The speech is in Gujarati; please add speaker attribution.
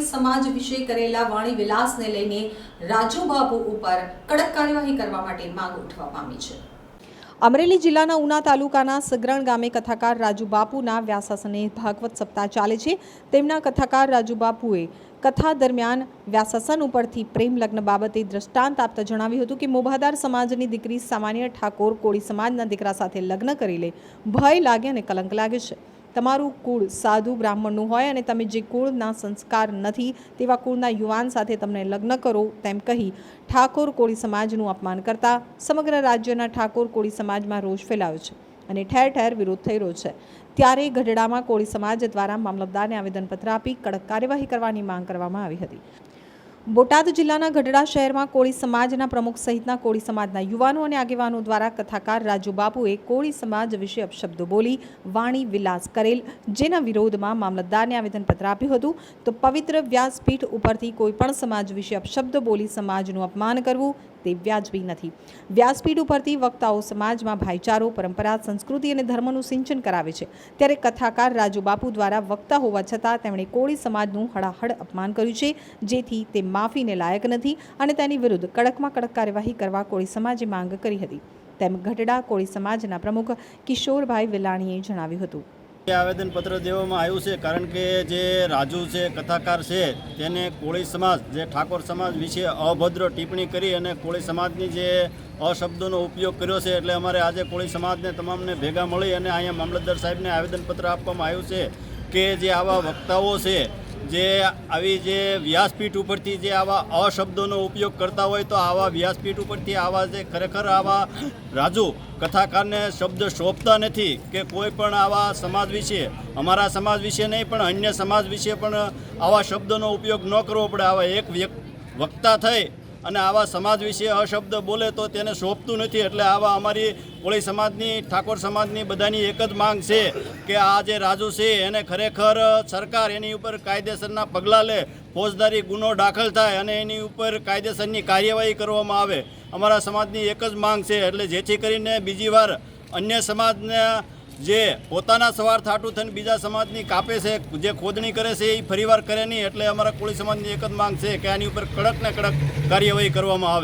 Speaker 1: સમાજ વિશે કરેલા વાણી વિલાસને લઈને રાજુબાબુ ઉપર કડક કાર્યવાહી કરવા માટે માંગ ઉઠવા પામી છે. અમરેલી જિલ્લાના ઉના તાલુકાના સગરણ ગામે કથાકાર રાજુ બાપુના વ્યાસાસને ભાગવત સપ્તાહ ચાલે છે. તેમના કથાકાર રાજુ બાપુએ કથા દરમિયાન વ્યાસાસન ઉપરથી પ્રેમ લગ્ન બાબતે દ્રષ્ટાંત આપતા જણાવ્યું હતું કે મોભાદાર સમાજની દીકરી સામાન્ય ઠાકોર કોળી સમાજના દીકરા સાથે લગ્ન કરી લે. ભય લાગે અને કલંક લાગે છે. તમારું કુળ સાધુ બ્રાહ્મણનું હોય અને તમે જે કુળના સંસ્કાર નથી, તેવા કુળના યુવાન સાથે તમને લગ્ન કરો તેમ કહી ઠાકોર કોળી સમાજનું અપમાન કરતા સમગ્ર રાજ્યના ઠાકોર કોળી સમાજમાં રોષ ફેલાયો છે અને ઠેર ઠેર વિરોધ થઈ રહ્યો છે. ત્યારે ગઢડામાં કોળી સમાજ દ્વારા મામલતદારને આવેદનપત્ર આપી કડક કાર્યવાહી કરવાની માંગ કરવામાં આવી હતી. બોટાદ જિલ્લાના ગઢડા શહેરમાં કોળી સમાજના પ્રમુખ સહિતના કોળી સમાજના યુવાનો અને આગેવાનો દ્વારા કથાકાર રાજુ બાપુએ કોળી સમાજ વિશે અપશબ્દો બોલી વાણી વિલાસ કરેલ, જેના વિરોધમાં મામલતદારને આવેદનપત્ર આપ્યું હતું. તો પવિત્ર વ્યાસપીઠ ઉપરથી કોઈપણ સમાજ વિશે અપશબ્દ બોલી સમાજનું અપમાન કરવું તે વ્યાજબી નથી. વ્યાસપીઠ ઉપરથી વક્તાઓ સમાજમાં ભાઈચારો, પરંપરા, સંસ્કૃતિ અને ધર્મનું સિંચન કરાવે છે. ત્યારે કથાકાર રાજુ બાપુ દ્વારા વક્તા હોવા છતાં તેમણે કોળી સમાજનું હળાહળ અપમાન કર્યું છે, જેથી તે માફીને લાયક નથી અને તેની વિરુદ્ધ કડકમાં કડક કાર્યવાહી કરવા કોળી સમાજે માંગ કરી હતી. તેમ ગઢડા કોળી સમાજના પ્રમુખ કિશોરભાઈ વિલાણીએ જણાવ્યું હતું.
Speaker 2: આવેદનપત્ર દેવામાં આવ્યું છે કારણ કે જે રાજુ છે, કથાકાર છે, તેને કોળી સમાજ, જે ઠાકોર સમાજ વિશે અભદ્ર ટિપ્પણી કરી અને કોળી સમાજની જે અશબ્દોનો ઉપયોગ કર્યો છે એટલે અમારે આજે કોળી સમાજને તમામને ભેગા મળી અને અહીંયા મામલતદાર સાહેબને આવેદનપત્ર આપવામાં આવ્યું છે કે જે આવા વક્તાઓ છે જે આવી જે વ્યાસપીઠ ઉપરથી જે આવા અશબ્દોનો ઉપયોગ કરતા હોય તો આવા વ્યાસપીઠ ઉપરથી આવા જે ખરેખર આવા રાજુ કથાકારને શબ્દ શોભતા નથી કે કોઈ પણ આવા સમાજ વિશે, અમારા સમાજ વિશે નહીં, પણ અન્ય સમાજ વિશે પણ આવા શબ્દોનો ઉપયોગ ન કરવો પડે. આવા એક વ્યક્ત, વક્તા થઈ અને આવા સમાજ વિશે અશબ્દ બોલે તો તેને શોભતું નથી. એટલે આવા અમારી કોળી સમાજની, ઠાકોર સમાજની બધાની એક જ માંગ છે કે આ જે રાજુ છે, એને ખરેખર સરકાર એની ઉપર કાયદેસરના પગલાં લે, ફોજદારી ગુનો દાખલ થાય અને એની ઉપર કાયદેસરની કાર્યવાહી કરવામાં આવે. અમારા સમાજની એક જ માંગ છે. એટલે જેથી કરીને બીજી વાર અન્ય સમાજના જે પોતાના સવાર થાટું થઈને બીજા સમાજની કાપે છે, જે ખોદણી કરે છે, એ ફરીવાર કરે નહીં, એટલે અમારા કોળી સમાજની એક જ માંગ છે કે આની ઉપર કડક ને કડક કાર્યવાહી કરવામાં આવે.